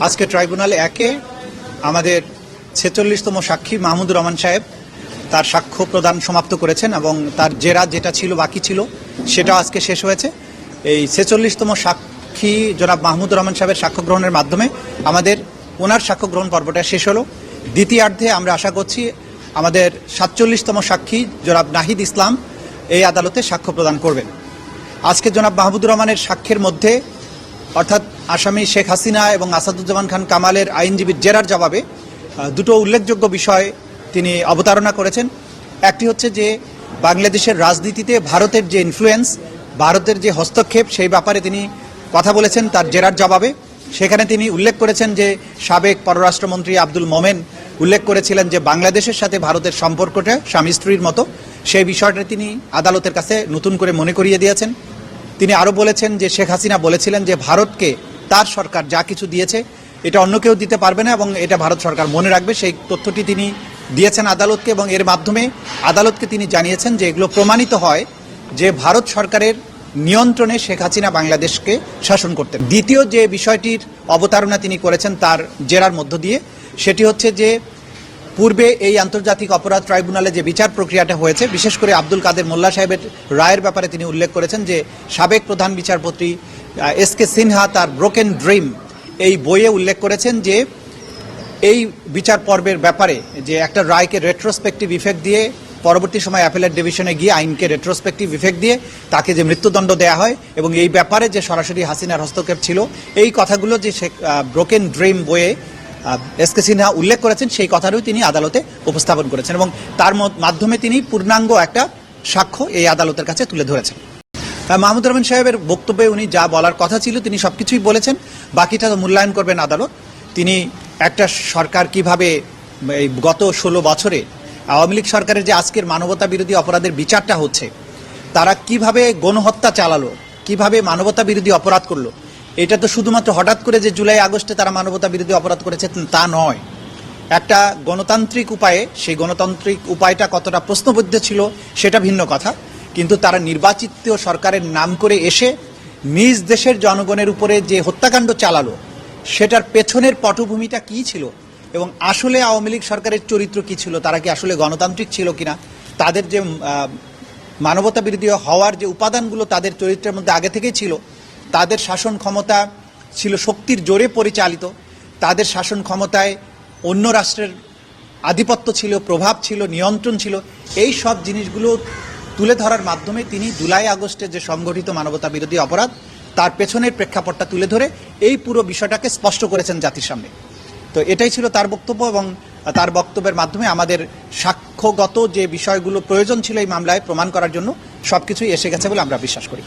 আজকে ট্রাইব্যুনাল একে আমাদের ছেচল্লিশতম সাক্ষী মাহমুদুর রহমান সাহেব তার সাক্ষ্য প্রদান সমাপ্ত করেছেন এবং তার জেরা যেটা ছিল বাকি ছিল সেটাও আজকে শেষ হয়েছে। এই ছেচল্লিশতম সাক্ষী জনাব মাহমুদুর রহমান সাহেবের সাক্ষ্য গ্রহণের মাধ্যমে আমাদের ওনার সাক্ষ্য গ্রহণ পর্বটা শেষ হলো। দ্বিতীয়ার্ধে আমরা আশা করছি আমাদের সাতচল্লিশতম সাক্ষী জনাব নাহিদ ইসলাম এই আদালতে সাক্ষ্য প্রদান করবেন। আজকে জনাব মাহমুদুর রহমানের সাক্ষ্যের মধ্যে অর্থাৎ আসামি শেখ হাসিনা এবং আসাদুজ্জামান খান কামালের আইনজীবীর জেরার জবাবে দুটো উল্লেখযোগ্য বিষয় তিনি অবতারণা করেছেন। একটি হচ্ছে যে, বাংলাদেশের রাজনীতিতে ভারতের যে ইনফ্লুয়েন্স ভারতের যে হস্তক্ষেপ, সেই ব্যাপারে তিনি কথা বলেছেন তার জেরার জবাবে। সেখানে তিনি উল্লেখ করেছেন যে, সাবেক পররাষ্ট্রমন্ত্রী আব্দুল মোমেন উল্লেখ করেছিলেন যে, বাংলাদেশের সাথে ভারতের সম্পর্কটা স্বামী স্ত্রীর মতো। সেই বিষয়টা তিনি আদালতের কাছে নতুন করে মনে করিয়ে দিয়েছেন। তিনি আরও বলেছেন যে শেখ হাসিনা বলেছিলেন যে ভারতকে তার সরকার যা কিছু দিয়েছে, এটা অন্য কেউ দিতে পারবে না এবং এটা ভারত সরকার মনে রাখবে। সেই তথ্যটি তিনি দিয়েছেন আদালতকে এবং এর মাধ্যমে আদালতকে তিনি জানিয়েছেন যে এগুলো প্রমাণিত হয় যে ভারত সরকারের নিয়ন্ত্রণে শেখ হাসিনা বাংলাদেশকে শাসন করতেন। দ্বিতীয় যে বিষয়টির অবতারণা তিনি করেছেন তার জেরার মধ্য দিয়ে, সেটি হচ্ছে যে পূর্বে এই আন্তর্জাতিক অপরাধ ট্রাইব্যুনালে যে বিচার প্রক্রিয়াটা হয়েছে, বিশেষ করে আব্দুল কাদের মোল্লা সাহেবের রায়ের ব্যাপারে তিনি উল্লেখ করেছেন যে সাবেক প্রধান বিচারপতি এস কে সিনহা তার ব্রোকেন ড্রিম এই বইয়ে উল্লেখ করেছেন যে এই বিচার পর্বের ব্যাপারে যে একটা রায়কে রেট্রোস্পেক্টিভ ইফেক্ট দিয়ে পরবর্তী সময় অ্যাপেলেট ডিভিশনে গিয়ে আইনকে রেট্রোস্পেক্টিভ ইফেক্ট দিয়ে তাকে যে মৃত্যুদণ্ড দেয়া হয় এবং এই ব্যাপারে যে সরাসরি হাসিনার হস্তক্ষেপ ছিল, এই কথাগুলো যে সে ব্রোকেন ড্রিম বইয়ে এস কে সিনহা উল্লেখ করেছেন, সেই কথাটাও তিনি আদালতে উপস্থাপন করেছেন এবং তার মাধ্যমে তিনি পূর্ণাঙ্গ একটা সাক্ষ্য এই আদালতের কাছে তুলে ধরেছেন। মাহমুদ রহমান সাহেবের বক্তব্যে উনি যা বলার কথা ছিল তিনি সবকিছুই বলেছেন, বাকিটা তো মূল্যায়ন করবেন আদালত। তিনি একটা সরকার কীভাবে, এই গত ষোলো বছরে আওয়ামী লীগ সরকারের যে আজকের মানবতা বিরোধী অপরাধের বিচারটা হচ্ছে, তারা কীভাবে গণহত্যা চালালো, কীভাবে মানবতা বিরোধী অপরাধ করল এটা তো শুধুমাত্র হঠাৎ করে যে জুলাই, আগস্টে তারা মানবতা বিরোধী অপরাধ করেছে, তা নয়। একটা গণতান্ত্রিক উপায়ে সেই গণতান্ত্রিক উপায়টা কতটা প্রশ্নবদ্ধ ছিল সেটা ভিন্ন কথা। কিন্তু তারা নির্বাচিত সরকারের নাম করে এসে নিজ দেশের জনগণের উপরে যে হত্যাকাণ্ড চালালো, সেটার পেছনের পটভূমিটা কি ছিল এবং আসলে আওয়ামী লীগ সরকারের চরিত্র কি ছিল, তারা কি আসলে গণতান্ত্রিক ছিল কিনা, তাদের যে মানবতা বিরোধী হওয়ার যে উপাদানগুলো তাদের চরিত্রের মধ্যে আগে থেকেই ছিল তাদের শাসন ক্ষমতা ছিল শক্তির জোরে পরিচালিত। তাদের শাসন ক্ষমতায় অন্য রাষ্ট্রের আধিপত্য ছিল, প্রভাব ছিল, নিয়ন্ত্রণ ছিল। এই সব জিনিসগুলো তুলে ধরার মাধ্যমে তিনি জুলাই আগস্টে যে সংগঠিত মানবতা বিরোধী অপরাধ, তার পেছনের প্রেক্ষাপটটা তুলে ধরে এই পুরো বিষয়টাকে স্পষ্ট করেছেন জাতির সামনে। তো এটাই ছিল তার বক্তব্য এবং তার বক্তব্যের মাধ্যমে আমাদের সাক্ষ্যগত যে বিষয়গুলো প্রয়োজন ছিল এই মামলায় প্রমাণ করার জন্য সব কিছুই এসে গেছে বলে আমরা বিশ্বাস করি।